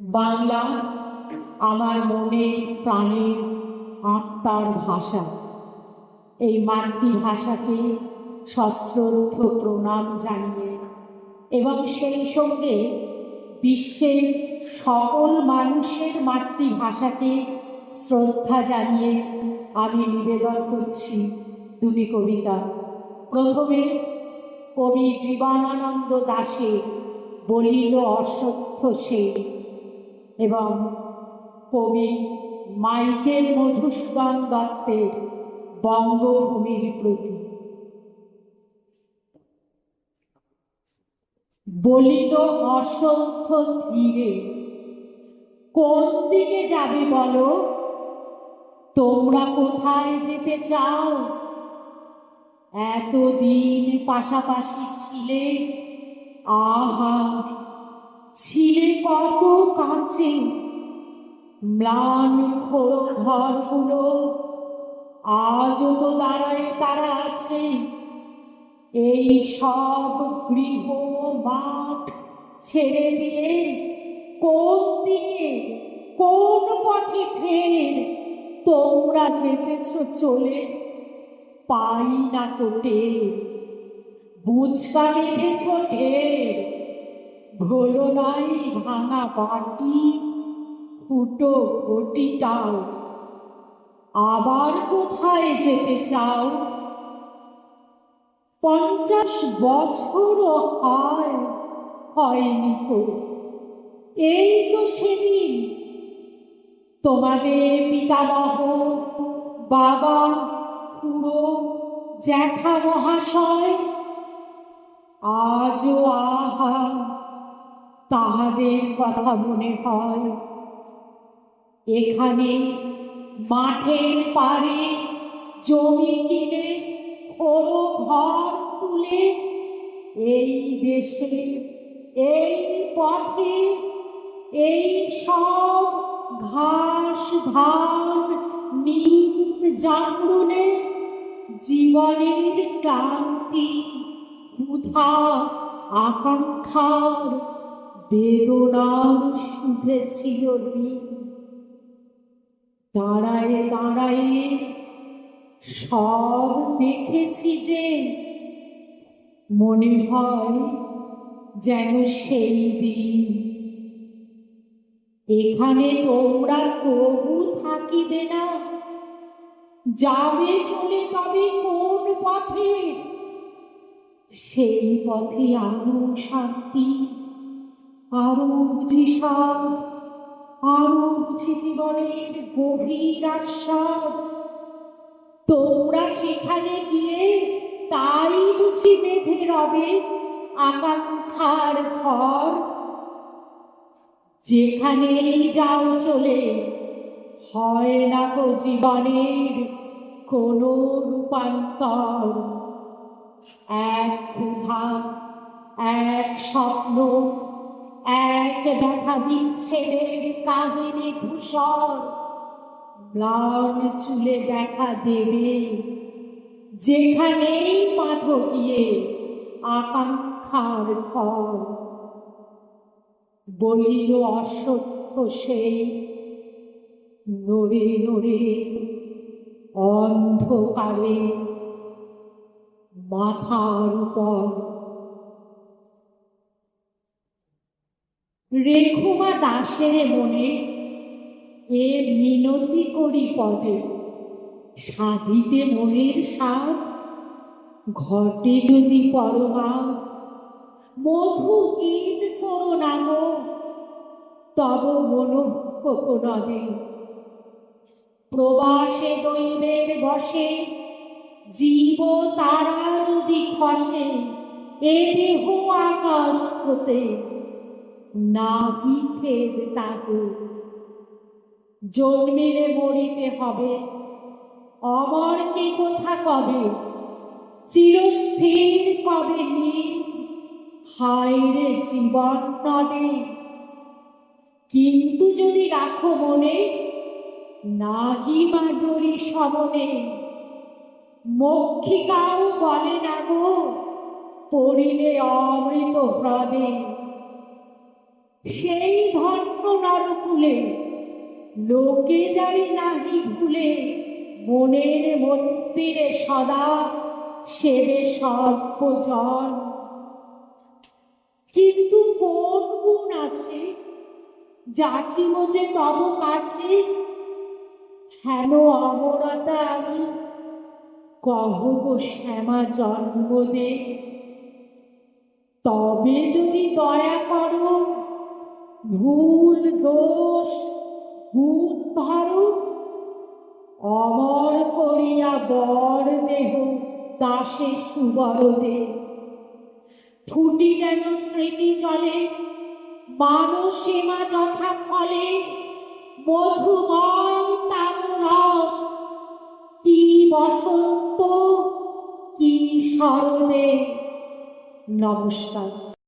বাংলা আমার মনে প্রাণের আত্মার ভাষা। এই মাতৃভাষাকে সশ্রদ্ধ প্রণাম জানিয়ে এবং সেই সঙ্গে বিশ্বের সকল মানুষের মাতৃভাষাকে শ্রদ্ধা জানিয়ে আমি নিবেদন করছি দুটি কবিতা। প্রথমে কবি জীবনানন্দ দাসে বলিল অসত্য সে। এবং কবি মাইকেল মধুসূদন দত্তের বঙ্গভূমির প্রতি। বলিল অসংখ্য ধীরে কোন দিকে যাবে বলো? তোমরা কোথায় যেতে চাও? এতদিন পাশাপাশি ছিলে, আহা ছিলে কত কাছে? ম্লান ঘরগুলো, আজও তো দাঁড়ায় তারা আছে। এই সব গৃহ মাঠ ছেড়ে দিয়ে কোন দিকে, কোন পথে ফের তোমরা যেতেছ চলে? পাই না কোটে বুঝকা মেরেছ ঢের। ঘোলো নাই ভাঙা বাটি, ফুটো আবার কোথায় যেতে চাও? পঞ্চাশ বছরও হয় হয়নি তো। এই তো সেদিন। তোমাদের পিতামহ, বাবা, খুড়ো, জ্যাঠা মহাশয়, আজও আহা তাহাদের কথা মনে হয়। এখানে মাঠের পারে জমি কিনে ওরো ঘর তুলে এই দেশে, এই পথে, এই সব ঘাস ধান, নিম জামরুনে জীবনের ক্লান্তি, ক্ষুধা, আকাঙ্ক্ষার বেদনার শুধেছিল দিন দাঁড়ায় দাঁড়ায় সব দেখেছি যে মনে হয় যেন সেই দিন। এখানে তোমরা তবু থাকিবে না। যাবে চলে তবে কোন পথে? সেই পথে আরও শান্তি আরও বুঝি সব জীবনের গভীর আস্বাদ তোমরা সেখানে গিয়ে তাই বুঝি বেঁধে রবে আকাঙ্ক্ষার ঘর। যেখানেই যাও চলে, হয় না গো জীবনের কোনো রূপান্তর। এক ক্ষুধা এক স্বপ্ন এক দেখা বিচ্ছেদের কাহিনী ধূসর। ম্লান চুলে দেখা দেবে। যেখানেই পাথ গিয়ে আকাঙ্ক্ষার ফল। বলিল অসত্য সেই নড়ে নড়ে অন্ধকারে মাথার উপর রেখুমা দাসের মনে এ মিনতি করি পদে। সাধিতে মনের স্বাদ ঘটে যদি পরমা। মধু ঈদ করো না গো তব মনোজ্ঞ নদে প্রবাসে দৈবের বসে, জীব তারা যদি খসে, এ দেহ আকাশ হতে। না বিখেদ তাকে। জন্মিলে মরিতে হবে। অমর কে কোথা কবে? চিরস্থির কবে নীল হায় রে জীবন নদে। কিন্তু যদি রাখো মনে, নাহি মা ডরি সমনে মক্ষিকাও বলে না গো, পড়িলে অমৃত হ্রদে। সেই ধন্য নরকুলে, লোকে যাবি নাহি ভুলে, মনের মন্দিরে সদা সেবে সর্বজন। কিন্তু কোন গুণ আছে? যাচিব যে তব কাছে, হেন অমরতা আমি, কহ গো শ্যামা জন্ম দে তবে যদি দয়া করো ভুল দোষ গুণ ধরো অমর করিয়া বর দেহ, দাসে সুবর দে ফুটি যেন স্মৃতি জলে মানসীমা যথা ফলে মধুময় রস কি বসন্ত, কি শরদে। নমস্কার।